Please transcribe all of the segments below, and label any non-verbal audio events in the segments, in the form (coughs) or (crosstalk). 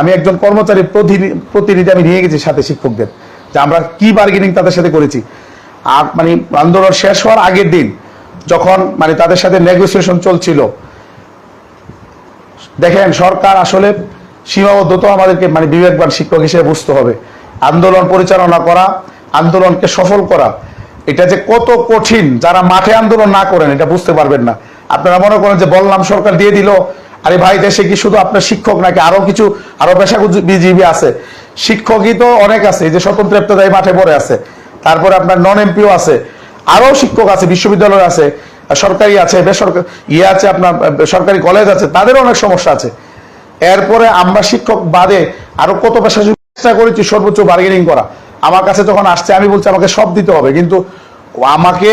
আমি একজন কর্মচারী প্রতিনিধি আমি নিয়ে গেছি সাথে শিক্ষকদের, যে আমরা কি বার্গেনিং তাদের সাথে করেছি। আর মানে আন্দোলন শেষ হওয়ার আগের দিন যখন মানে তাদের সাথে নেগোসিয়েশন চলছিল, দেখেন সরকার আসলে সীমাবদ্ধ তো আমাদেরকে মানে বিবেকবান শিক্ষক হিসেবে বুঝতে হবে। আন্দোলন পরিচালনা করা, আন্দোলনকে সফল করা, এটা যে কত কঠিন, যারা মাঠে আন্দোলন না করেন, এটা বুঝতে পারবেন না। আপনারা মনে করেন যে বললাম সরকার দিয়ে দিল আরে ভাই, দেশে কি শুধু আপনার শিক্ষক নাকি আরও কিছু, আরও পেশা পেশাজীবী আছে? শিক্ষকই তো অনেক আছে যে স্বতন্ত্র ইফতেদায়ী মাঠে পড়ে আছে। তারপরে আপনার নন এমপিও আছে, আরও শিক্ষক আছে, বিশ্ববিদ্যালয় আছে, সরকারি আছে বেসরকারি ইয়ে আছে আপনার, সরকারি কলেজ আছে তাদেরও অনেক সমস্যা আছে। এরপরে আমরা শিক্ষক বাদে আরও কত পেশা চেষ্টা করেছি, সর্বোচ্চ বার্গেনিং করা। আমার কাছে যখন আসছে, আমি বলছি, আমাকে সব দিতে হবে। কিন্তু আমাকে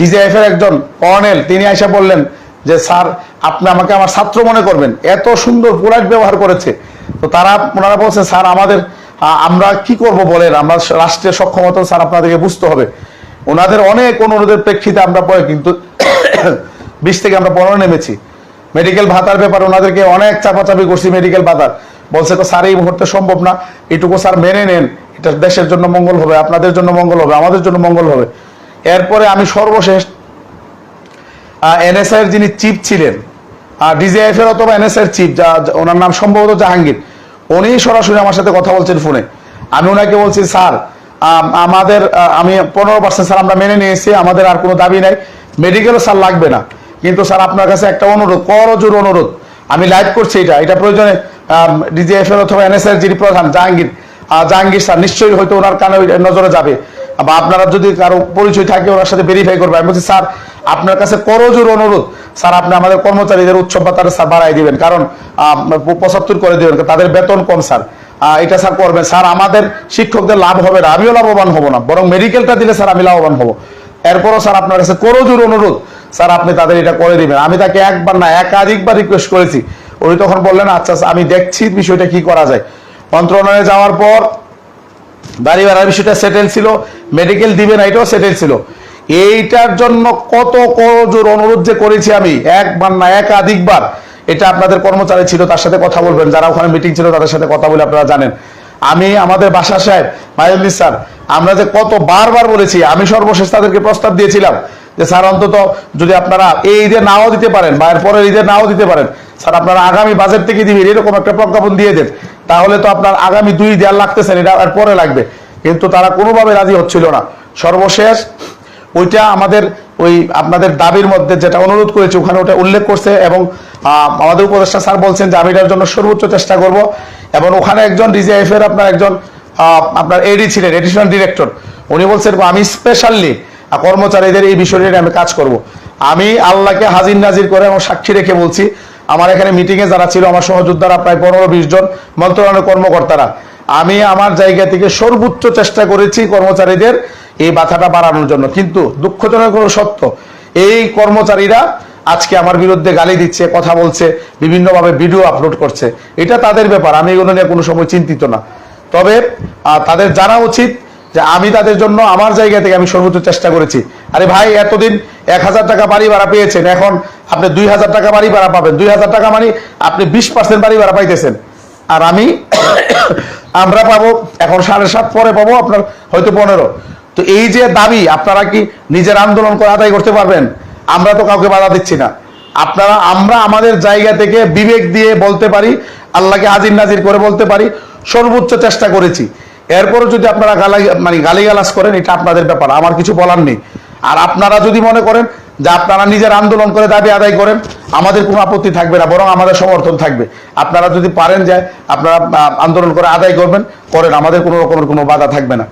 ডিজিএফ এর একজন কর্নেল, তিনি এসে বললেন যে, স্যার, আপনি আমাকে আমার ছাত্র মনে করবেন। এত সুন্দর পোলাইট ব্যবহার করেছে। তো তারা, ওনারা বলছে, স্যার, আমাদের আমরা কি করব বলেন? আমরা রাষ্ট্রের সক্ষমতা, স্যার, আপনাদেরকে বুঝতে হবে। ওনাদের অনেক অনুরোধের প্রেক্ষিতে আমরা পরে কিন্তু (coughs) বিশ থেকে আমরা পনেরো নেমেছি। মেডিকেল ভাতার ব্যাপারে ওনাদেরকে অনেক চাপাচাপি করছি, মেডিকেল ভাতার। বলছে, তো স্যার, এই মুহূর্তে সম্ভব না। এটুকু স্যার মেনে নেন। এটা দেশের জন্য মঙ্গল হবে, আপনাদের জন্য মঙ্গল হবে, আমাদের জন্য মঙ্গল হবে। এরপরে আমি সর্বশেষ এনএসআই এর যিনি চিফ ছিলেন ডিজিএফ এর অথবা এনএসআই এর চিফ ওনার নাম সম্ভবত জাহাঙ্গীর উনি সরাসরি আমার সাথে কথা বলছেন ফোনে। আমি ওনাকে বলছি, স্যার আমাদের আমি পনেরো পার্সেন্ট স্যার আমরা মেনে নিয়েছি, আমাদের আর কোনো দাবি নাই। মেডিকেলও স্যার লাগবে না। কিন্তু স্যার, আপনার কাছে একটা অনুরোধ করজোর অনুরোধ। আমি লাইভ করছি এটা। এটা প্রয়োজনে ডিজিএফ এর অথবা এনএসআই এর যিনি প্রধান, জাহাঙ্গীর জাহাঙ্গীর স্যার, নিশ্চয়ই হয়তো ওনার কানে নজরে যাবে। বা আপনারা যদি কারও পরিচয় থাকে, ওনার সাথে ভেরিফাই করবে। আমি বলছি, স্যার, আপনার কাছে করজোর অনুরোধ। স্যার, আপনি আমাদের কর্মচারীদের উৎসব ভাতাটা স্যার বাড়াই দিবেন। কারণ পঁচাত্তর করে দিবেন। তাদের বেতন কম, স্যার। এটা স্যার করবেন। স্যার, আমাদের শিক্ষকদের লাভ হবে না। আমিও লাভবান হব না। বরং মেডিকেলটা দিলে, স্যার, আমি লাভবান হব। এরপরও, স্যার, আপনার কাছে করজোর অনুরোধ। স্যার, আপনি তাদের এটা করে দিবেন। আমি তাকে একবার না, একাধিকবার রিকোয়েস্ট করেছি। উনি তখন বললেন আচ্ছা আমি দেখছি বিষয়টা কি করা যায়। মন্ত্রণালয়ে যাওয়ার পর বাড়ি বাড়ার বিষয়টা সেটেল ছিল মেডিকেল দিবে না, এটাও সেটেল ছিল। এইটার জন্য কত করজোর অনুরোধ যে করেছি আমি, একবার না, একাধিকবার। এটা আপনাদের কর্মচারী ছিল, তার সাথে কথা বলবেন। যারা ওখানে মিটিং ছিল, তাদের সাথে কথা বলে আপনারা জানেন। আমি আমাদের বাসা সাহেব মাইনুদ্দিন স্যার, আমরা যে কত বারবার বলেছি, আমি সর্বশেষ তাদেরকে প্রস্তাব দিয়েছিলাম। যে স্যার অন্তত যদি আপনারা এই ঈদে নাও দিতে পারেন বা এর পরের ঈদে নাও দিতে পারেন, স্যার আপনারা আগামী বাজেট থেকে দিবেন, এরকম একটা প্রজ্ঞাপন দিয়ে দেন। তাহলে তো আপনার আগামী দুই দেয়ার লাগতেছেন এটা আর পরে লাগবে। কিন্তু তারা কোনোভাবে রাজি হচ্ছিল না। সর্বশেষ ওইটা আমাদের ওই আপনাদের দাবির মধ্যে যেটা অনুরোধ করেছে, ওখানে ওটা উল্লেখ করছে এবং আমাদের উপদেষ্টা স্যার বলছেন যে আমি এটার জন্য সর্বোচ্চ চেষ্টা করব এবং ওখানে একজন ডিজিএফ এর আপনার একজন আপনার এডি ছিলেন এডিশনাল ডিরেক্টর উনি বলছেন, আমি স্পেশালি কর্মচারীদের এই বিষয়টি আমি কাজ করব। আমি আল্লাহকে হাজির নাজির করে এবং সাক্ষী রেখে বলছি, আমার এখানে মিটিংয়ে যারা ছিল, আমার সহযোদ্ধারা প্রায় পনেরো বিশ জন মন্ত্রণালয়ের কর্মকর্তারা। আমি আমার জায়গা থেকে সর্বোচ্চ চেষ্টা করেছি কর্মচারীদের এই বাধাটা বাড়ানোর জন্য। কিন্তু দুঃখজনক হলো সত্য, এই কর্মচারীরা আজকে আমার বিরুদ্ধে গালি দিচ্ছে, কথা বলছে, বিভিন্নভাবে ভিডিও আপলোড করছে। এটা তাদের ব্যাপার, আমি এগুলো নিয়ে কোনো সময় চিন্তিত না। তবে তাদের জানা উচিত যে আমি তাদের জন্য আমার জায়গা থেকে আমি সর্বোচ্চ চেষ্টা করেছি। আরে ভাই, এতদিন এক হাজার টাকা বাড়ি ভাড়া পেয়েছেন, এখন আপনি দুই হাজার টাকা বাড়ি ভাড়া পাবেন। দুই হাজার টাকা মানে আপনি বিশ পার্সেন্ট বাড়ি ভাড়া পাইতেছেন। আর আমি (coughs) আমরা পাবো, এখন সাড়ে সাত পরে পাবো আপনার হয়তো পনেরো। তো এই যে দাবি, আপনারা কি নিজের আন্দোলন করে আদায় করতে পারবেন? আমরা তো কাউকে বাধা দিচ্ছি না। আপনারা, আমরা আমাদের জায়গা থেকে বিবেক দিয়ে বলতে পারি, আল্লাহকে হাজির নাজির করে বলতে পারি, সর্বোচ্চ চেষ্টা করেছি। এরপরও যদি আপনারা গালাই মানে গালিগালাজ করেন, এটা আপনাদের ব্যাপার, আমার কিছু বলার নেই। আর আপনারা যদি মনে করেন যে আপনারা নিজের আন্দোলন করে দাবি আদায় করেন, আমাদের কোনো আপত্তি থাকবে না, বরং আমাদের সমর্থন থাকবে। আপনারা যদি পারেন যে আপনারা আন্দোলন করে আদায় করবেন, করেন, আমাদের কোনো রকমের কোনো বাধা থাকবে না।